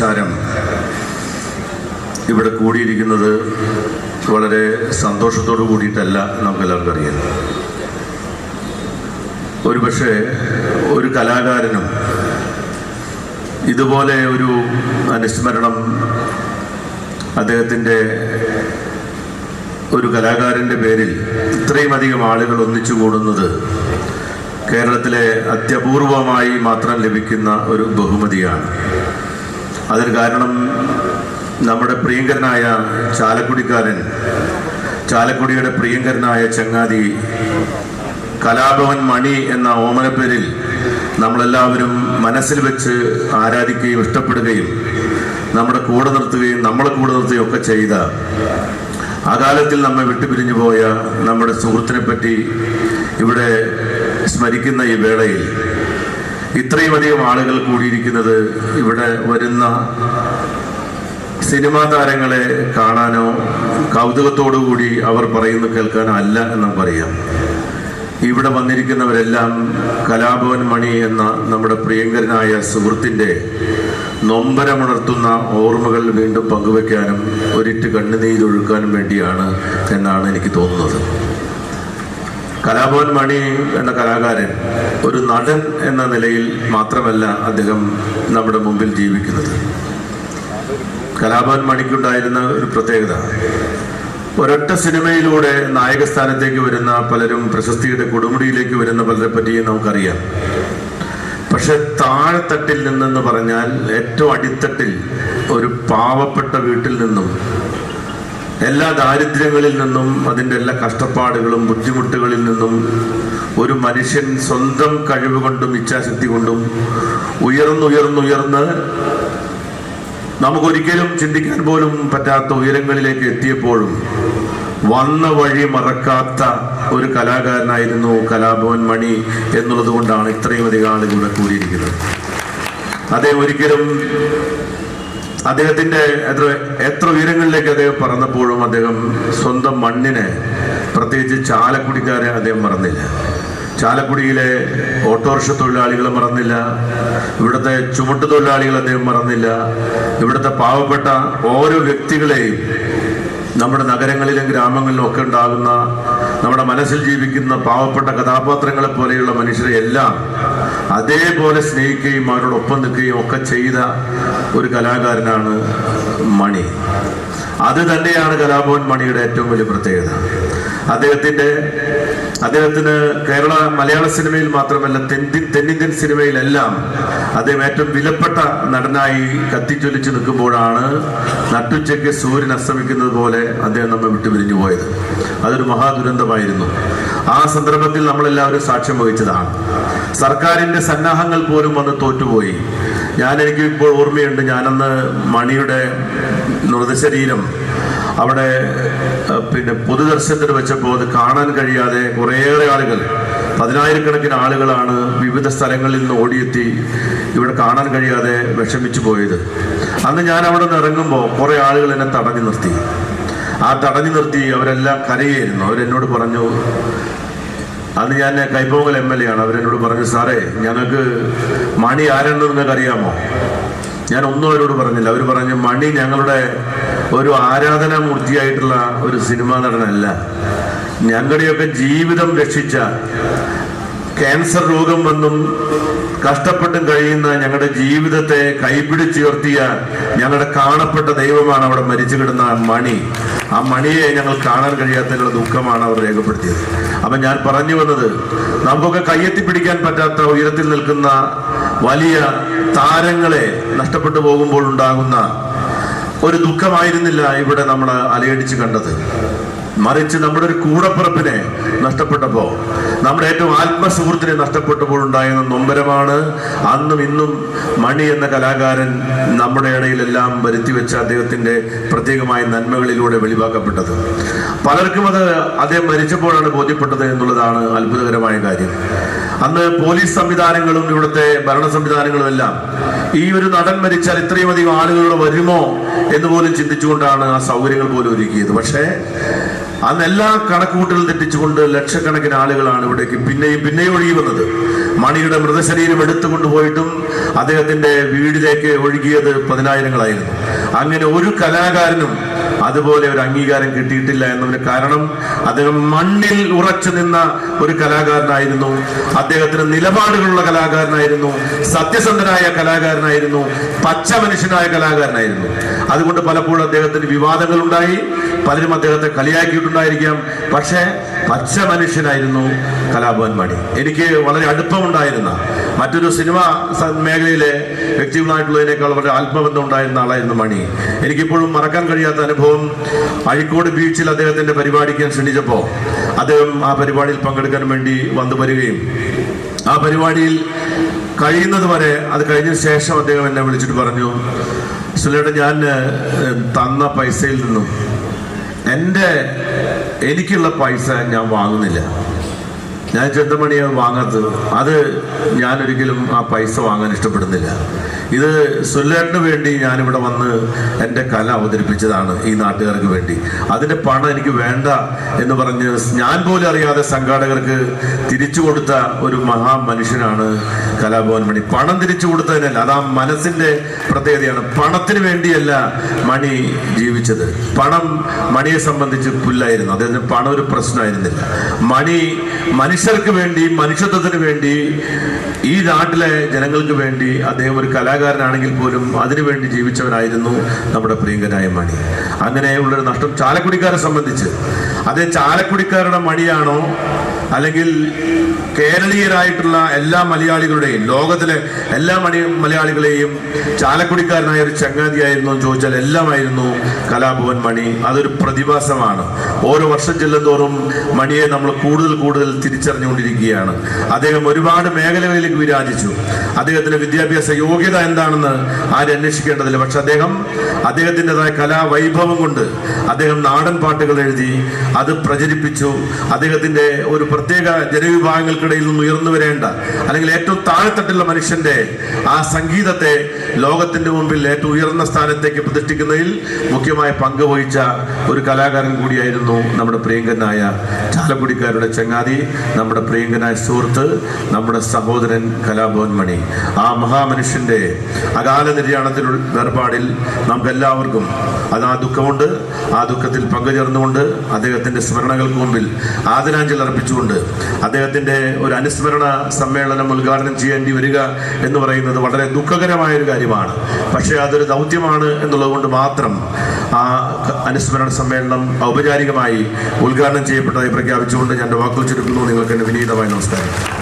അതിസാരം ഇവിടെ കൂടിയിരിക്കുന്നത് വളരെ സന്തോഷത്തോടു കൂടിയിട്ടല്ല നമുക്കെല്ലാവർക്കും അറിയാം. ഒരുപക്ഷെ ഒരു കലാകാരനും ഇതുപോലെ ഒരു അനുസ്മരണം അദ്ദേഹത്തിന്റെ ഒരു കലാകാരന്റെ പേരിൽ ഇത്രയും അധികം ആളുകൾ ഒന്നിച്ചു കൂടുന്നത് കേരളത്തിലെ അത്യപൂർവമായി മാത്രം ലഭിക്കുന്ന ഒരു ബഹുമതിയാണ്. അതിന് കാരണം നമ്മുടെ പ്രിയങ്കരനായ ചാലക്കുടിക്കാരൻ ചാലക്കുടിയുടെ പ്രിയങ്കരനായ ചങ്ങാതി കലാഭവൻ മണി എന്ന ഓമനപ്പേരിൽ നമ്മളെല്ലാവരും മനസ്സിൽ വെച്ച് ആരാധിക്കുകയും ഇഷ്ടപ്പെടുകയും നമ്മുടെ കൂടെ നിർത്തുകയും നമ്മളെ കൂടെ നിർത്തുകയും ഒക്കെ ചെയ്ത ആ കാലത്തിൽ നമ്മെ വിട്ടുപിരിഞ്ഞു പോയ നമ്മുടെ സുഹൃത്തിനെ പറ്റി ഇവിടെ സ്മരിക്കുന്ന ഈ വേളയിൽ ഇത്രയും അധികം ആളുകൾ കൂടിയിരിക്കുന്നത് ഇവിടെ വരുന്ന സിനിമാ താരങ്ങളെ കാണാനോ കൗതുകത്തോടു കൂടി അവർ പറയുന്നു കേൾക്കാനോ അല്ല എന്ന് പറയാം ഇവിടെ വന്നിരിക്കുന്നവരെല്ലാം കലാഭവൻ മണി എന്ന നമ്മുടെ പ്രിയങ്കരനായ സുഹൃത്തിന്റെ നൊമ്പരമുണർത്തുന്ന ഓർമ്മകൾ വീണ്ടും പങ്കുവെക്കാനും ഒരിറ്റ് കണ്ണുനീരൊഴുക്കാനും വേണ്ടിയാണ് എന്നാണ് എനിക്ക് തോന്നുന്നത്. കലാഭവൻ മണി എന്ന കലാകാരൻ ഒരു നടൻ എന്ന നിലയിൽ മാത്രമല്ല അദ്ദേഹം നമ്മുടെ മുമ്പിൽ ജീവിക്കുന്നത്. കലാഭവൻ മണിക്കുണ്ടായിരുന്ന ഒരു പ്രത്യേകത ഒരൊറ്റ സിനിമയിലൂടെ നായക സ്ഥാനത്തേക്ക് വരുന്ന പലരും പ്രശസ്തിയുടെ കൊടുമുടിയിലേക്ക് വരുന്ന പലരെ പറ്റിയും നമുക്കറിയാം. പക്ഷെ താഴെത്തട്ടിൽ നിന്നെന്ന് പറഞ്ഞാൽ ഏറ്റവും അടിത്തട്ടിൽ ഒരു പാവപ്പെട്ട വീട്ടിൽ നിന്നും എല്ലാ ദാരിദ്ര്യങ്ങളിൽ നിന്നും അതിന്റെ എല്ലാ കഷ്ടപ്പാടുകളും ബുദ്ധിമുട്ടുകളിൽ നിന്നും ഒരു മനുഷ്യൻ സ്വന്തം കഴിവ് കൊണ്ടും ഇച്ഛാശക്തി കൊണ്ടും ഉയർന്നുയർന്നുയർന്ന് നമുക്കൊരിക്കലും ചിന്തിക്കാൻ പോലും പറ്റാത്ത ഉയരങ്ങളിലേക്ക് എത്തിയപ്പോഴും വന്ന വഴി മറക്കാത്ത ഒരു കലാകാരനായിരുന്നു കലാഭവൻ മണി എന്നുള്ളത് കൊണ്ടാണ് ഇത്രയും അധികം ആളുകൾ ഇവിടെ കൂടിയിരിക്കുന്നത്. അതേ ഒരിക്കലും അദ്ദേഹത്തിന്റെ എത്ര എത്ര ഉയരങ്ങളിലേക്ക് അദ്ദേഹം പറന്നപ്പോഴും അദ്ദേഹം സ്വന്തം മണ്ണിനെ പ്രത്യേകിച്ച് ചാലക്കുടിക്കാരെ അദ്ദേഹം മറന്നില്ല. ചാലക്കുടിയിലെ ഓട്ടോറിക്ഷ തൊഴിലാളികളെ മറന്നില്ല. ഇവിടുത്തെ ചുമട്ട് തൊഴിലാളികൾ അദ്ദേഹം മറന്നില്ല. ഇവിടുത്തെ പാവപ്പെട്ട ഓരോ വ്യക്തികളെയും നമ്മുടെ നഗരങ്ങളിലും ഗ്രാമങ്ങളിലും ഒക്കെ ഉണ്ടാകുന്ന നമ്മുടെ മനസ്സിൽ ജീവിക്കുന്ന പാവപ്പെട്ട കഥാപാത്രങ്ങളെ പോലെയുള്ള മനുഷ്യരെ എല്ലാം അതേപോലെ സ്നേഹിക്കുകയും അവരോടൊപ്പം നിൽക്കുകയും ഒക്കെ ചെയ്ത ഒരു കലാകാരനാണ് മണി. അത് തന്നെയാണ് കലാഭവൻ മണിയുടെ ഏറ്റവും വലിയ പ്രത്യേകത. അദ്ദേഹത്തിന്റെ അദ്ദേഹത്തിന് കേരള മലയാള സിനിമയിൽ മാത്രമല്ല തെന്നി തെന്നിന്ത്യൻ സിനിമയിലെല്ലാം അദ്ദേഹം ഏറ്റവും വിലപ്പെട്ട നടനായി കത്തിച്ചൊലിച്ച് നിൽക്കുമ്പോഴാണ് നട്ടുച്ചയ്ക്ക് സൂര്യൻ അസ്തമിക്കുന്നത് പോലെ അദ്ദേഹം നമ്മെ വിട്ടുപിരിഞ്ഞു പോയത്. അതൊരു മഹാദുരന്തമായിരുന്നു. ആ സന്ദർഭത്തിൽ നമ്മളെല്ലാവരും സാക്ഷ്യം വഹിച്ചതാണ്. സർക്കാരിന്റെ സന്നാഹങ്ങൾ പോലും വന്ന് തോറ്റുപോയി. ഞാൻ എനിക്ക് ഇപ്പോൾ ഓർമ്മയുണ്ട് ഞാനന്ന് മണിയുടെ മൃതശരീരം അവിടെ പിന്നെ പൊതുദർശനത്തിന് വെച്ചപ്പോൾ അത് കാണാൻ കഴിയാതെ കുറേയേറെ ആളുകൾ പതിനായിരക്കണക്കിന് ആളുകളാണ് വിവിധ സ്ഥലങ്ങളിൽ നിന്ന് ഓടിയെത്തി ഇവിടെ കാണാൻ കഴിയാതെ വിഷമിച്ചു പോയത്. അന്ന് ഞാൻ അവിടെ നിന്ന് ഇറങ്ങുമ്പോൾ കുറേ ആളുകൾ എന്നെ തടഞ്ഞു നിർത്തി. ആ തടഞ്ഞു നിർത്തി അവരെല്ലാം കരയായിരുന്നു. അവരെന്നോട് പറഞ്ഞു അന്ന് ഞാൻ കൈപ്പോങ്കൽ എം എൽ എ ആണ്. അവരെന്നോട് പറഞ്ഞു സാറേ ഞങ്ങൾക്ക് മണി ആരെന്ന് നിങ്ങൾക്ക് അറിയാമോ? ഞാൻ ഒന്നും അവരോട് പറഞ്ഞില്ല. അവർ പറഞ്ഞു മണി ഞങ്ങളുടെ ഒരു ആരാധനാമൂർത്തിയായിട്ടുള്ള ഒരു സിനിമാ നടനല്ല. ഞങ്ങളുടെയൊക്കെ ജീവിതം രക്ഷിച്ച ക്യാൻസർ രോഗം വന്നും കഷ്ടപ്പെട്ടും കഴിയുന്ന ഞങ്ങളുടെ ജീവിതത്തെ കൈപിടിച്ചുയർത്തിയ ഞങ്ങളുടെ കാണപ്പെട്ട ദൈവമാണ് അവിടെ മരിച്ചു കിടന്ന മണി. ആ മണിയെ ഞങ്ങൾ കാണാൻ കഴിയാത്തതിനുള്ള ദുഃഖമാണ് അവർ രേഖപ്പെടുത്തിയത്. അപ്പൊ ഞാൻ പറഞ്ഞു വന്നത് നമുക്കൊക്കെ കയ്യെത്തി പിടിക്കാൻ പറ്റാത്ത ഉയരത്തിൽ നിൽക്കുന്ന വലിയ താരങ്ങളെ നഷ്ടപ്പെട്ടു പോകുമ്പോൾ ഉണ്ടാകുന്ന ഒരു ദുഃഖമായിരുന്നില്ല ഇവിടെ നമ്മൾ അലയടിച്ച് കണ്ടത്. മറിച്ച് നമ്മുടെ ഒരു കൂടപ്പിറപ്പിനെ നഷ്ടപ്പെട്ടപ്പോൾ നമ്മുടെ ഏറ്റവും ആത്മസുഹൃത്തിനെ നഷ്ടപ്പെട്ടപ്പോൾ ഉണ്ടായിരുന്ന നൊമ്പരമാണ് അന്നും ഇന്നും മണി എന്ന കലാകാരൻ നമ്മുടെ ഇടയിലെല്ലാം വരുത്തി വെച്ച അദ്ദേഹത്തിന്റെ പ്രത്യേകമായ നന്മകളിലൂടെ വെളിവാക്കപ്പെട്ടത്. പലർക്കും അത് അദ്ദേഹം മരിച്ചപ്പോഴാണ് ബോധ്യപ്പെട്ടത് എന്നുള്ളതാണ് അത്ഭുതകരമായ കാര്യം. അന്ന് പോലീസ് സംവിധാനങ്ങളും ഇവിടുത്തെ ഭരണ സംവിധാനങ്ങളും എല്ലാം ഈ ഒരു നടൻ മരിച്ചാൽ ഇത്രയും അധികം ആളുകൾ വരുമോ എന്ന് പോലും ചിന്തിച്ചുകൊണ്ടാണ് ആ സൗകര്യങ്ങൾ പോലും ഒരുക്കിയത്. പക്ഷേ അന്ന് എല്ലാ കണക്കുകൂട്ടലും തെറ്റിച്ചുകൊണ്ട് ലക്ഷക്കണക്കിന് ആളുകളാണ് ഇവിടേക്ക് പിന്നെയും പിന്നെയും ഒഴുകി വന്നത്. മണിയുടെ മൃതശരീരം എടുത്തുകൊണ്ടുപോയിട്ടും അദ്ദേഹത്തിന്റെ വീടിലേക്ക് ഒഴുകിയത് പതിനായിരങ്ങളായിരുന്നു. അങ്ങനെ ഒരു കലാകാരനും അതുപോലെ ഒരു അംഗീകാരം കിട്ടിയിട്ടില്ല എന്നതിന് കാരണം അദ്ദേഹം മണ്ണിൽ ഉറച്ചു നിന്ന ഒരു കലാകാരനായിരുന്നു. അദ്ദേഹത്തിന് നിലപാടുകളുള്ള കലാകാരനായിരുന്നു. സത്യസന്ധനായ കലാകാരനായിരുന്നു. പച്ച മനുഷ്യനായ കലാകാരനായിരുന്നു. അതുകൊണ്ട് പലപ്പോഴും അദ്ദേഹത്തിന് വിവാദങ്ങൾ ഉണ്ടായി പലരും അദ്ദേഹത്തെ കളിയാക്കിയിട്ടുണ്ടായിരിക്കാം. പക്ഷേ പച്ച മനുഷ്യനായിരുന്നു കലാഭവൻ മണി. എനിക്ക് വളരെ അടുപ്പമുണ്ടായിരുന്ന മറ്റൊരു സിനിമ മേഖലയിലെ വ്യക്തികളായിട്ടുള്ളതിനേക്കാൾ വളരെ ആത്മബന്ധം ഉണ്ടായിരുന്ന ആളായിരുന്നു മണി. എനിക്കിപ്പോഴും മറക്കാൻ കഴിയാത്ത അനുഭവം അഴിക്കോട് ബീച്ചിൽ അദ്ദേഹത്തിന്റെ പരിപാടിക്ക് ക്ഷണിച്ചപ്പോൾ അദ്ദേഹം ആ പരിപാടിയിൽ പങ്കെടുക്കാൻ വേണ്ടി വന്നു വരികയും ആ പരിപാടിയിൽ കഴിയുന്നത് വരെ അത് കഴിഞ്ഞ ശേഷം അദ്ദേഹം എന്നെ വിളിച്ചിട്ട് പറഞ്ഞു സുലേട്ട ഞാൻ തന്ന പൈസയിൽ നിന്നും എന്റെ എനിക്കുള്ള പൈസ ഞാൻ വാങ്ങുന്നില്ല. ഞാൻ ചെന്തമണിയാണ് വാങ്ങാത്തത് അത് ഞാൻ ഒരിക്കലും ആ പൈസ വാങ്ങാൻ ഇഷ്ടപ്പെടുന്നില്ല. ഇത് സുല്ലേട്ടിന് വേണ്ടി ഞാനിവിടെ വന്ന് എന്റെ കല അവതരിപ്പിച്ചതാണ് ഈ നാട്ടുകാർക്ക് വേണ്ടി. അതിന്റെ പണം എനിക്ക് വേണ്ട എന്ന് പറഞ്ഞ് ഞാൻ പോലും അറിയാതെ സംഘാടകർക്ക് തിരിച്ചു കൊടുത്ത ഒരു മഹാ മനുഷ്യനാണ് കലാഭവൻ മണി പണം തിരിച്ചു കൊടുത്തതിനല്ല അത് ആ മനസ്സിന്റെ പ്രത്യേകതയാണ്. പണത്തിന് വേണ്ടിയല്ല മണി ജീവിച്ചത്. പണം മണിയെ സംബന്ധിച്ച് പുല്ലായിരുന്നു. അദ്ദേഹത്തിന് പണം ഒരു പ്രശ്നമായിരുന്നില്ല. മണി മനുഷ്യർക്ക് വേണ്ടി മനുഷ്യത്വത്തിന് വേണ്ടി ഈ നാട്ടിലെ ജനങ്ങൾക്ക് വേണ്ടി അദ്ദേഹം ഒരു കലാകാരനാണെങ്കിൽ പോലും അതിനുവേണ്ടി ജീവിച്ചവനായിരുന്നു നമ്മുടെ പ്രിയങ്കനായ മണി. അങ്ങനെയുള്ളൊരു നഷ്ടം ചാലക്കുടിക്കാരെ സംബന്ധിച്ച്. അതേ ചാലക്കുടിക്കാരുടെ മണിയാണോ അല്ലെങ്കിൽ കേരളീയരായിട്ടുള്ള എല്ലാ മലയാളികളുടെയും ലോകത്തിലെ എല്ലാ മണി മലയാളികളെയും ചാലക്കുടിക്കാരനായ ഒരു ചങ്ങാതിയായിരുന്നു എന്ന് ചോദിച്ചാൽ എല്ലാമായിരുന്നു കലാഭവൻ മണി. അതൊരു പ്രതിഭാസമാണ്. ഓരോ വർഷം ചെല്ലുന്തോറും മണിയെ നമ്മൾ കൂടുതൽ കൂടുതൽ തിരിച്ചറിഞ്ഞുകൊണ്ടിരിക്കുകയാണ്. അദ്ദേഹം ഒരുപാട് മേഖലകളിലേക്ക് വിരാജിച്ചു. അദ്ദേഹത്തിന്റെ വിദ്യാഭ്യാസ യോഗ്യത എന്താണെന്ന് ആരും അന്വേഷിക്കേണ്ടതില്ല. പക്ഷെ അദ്ദേഹം അദ്ദേഹത്തിന്റെതായ കലാവൈഭവം കൊണ്ട് അദ്ദേഹം നാടൻ പാട്ടുകൾ എഴുതി അത് പ്രചരിപ്പിച്ചു. അദ്ദേഹത്തിന്റെ ഒരു പ്രത്യേക ജനവിഭാഗങ്ങൾക്കിടയിൽ നിന്ന് ഉയർന്നു വരേണ്ട അല്ലെങ്കിൽ ഏറ്റവും താഴെത്തട്ടുള്ള മനുഷ്യന്റെ ആ സംഗീതത്തെ ലോകത്തിന്റെ മുമ്പിൽ ഏറ്റവും ഉയർന്ന സ്ഥാനത്തേക്ക് പ്രതിഷ്ഠിക്കുന്നതിൽ മുഖ്യമായ പങ്ക് വഹിച്ച ഒരു കലാകാരൻ കൂടിയായിരുന്നു നമ്മുടെ പ്രിയങ്കനായ ചാലക്കുടിക്കാരുടെ ചങ്ങാതി നമ്മുടെ പ്രിയങ്കനായ സുഹൃത്ത് നമ്മുടെ സഹോദരൻ കലാഭവൻ മണി. ആ മഹാമനുഷ്യന്റെ അകാല നിര്യാണത്തിലുള്ള വേർപാടിൽ നമുക്ക് എല്ലാവർക്കും അത് ആ ദുഃഖമുണ്ട്. ആ ദുഃഖത്തിൽ പങ്കുചേർന്നുകൊണ്ട് അദ്ദേഹത്തിന്റെ സ്മരണകൾക്ക് മുമ്പിൽ ആദരാഞ്ജലി അർപ്പിച്ചുകൊണ്ട് അദ്ദേഹത്തിന്റെ ഒരു അനുസ്മരണ സമ്മേളനം ഉദ്ഘാടനം ചെയ്യേണ്ടി വരിക എന്ന് പറയുന്നത് വളരെ ദുഃഖകരമായ ഒരു കാര്യമാണ്. പക്ഷേ അതൊരു ദൗത്യമാണ് എന്നുള്ളത് കൊണ്ട് മാത്രം ആ അനുസ്മരണ സമ്മേളനം ഔപചാരികമായി ഉദ്ഘാടനം ചെയ്യപ്പെട്ടതായി പ്രഖ്യാപിച്ചുകൊണ്ട് ഞാൻ വാക്കുകൾ ചുരുക്കുന്നു. നിങ്ങൾക്ക് എന്റെ വിനീതമായ നമസ്കാരം.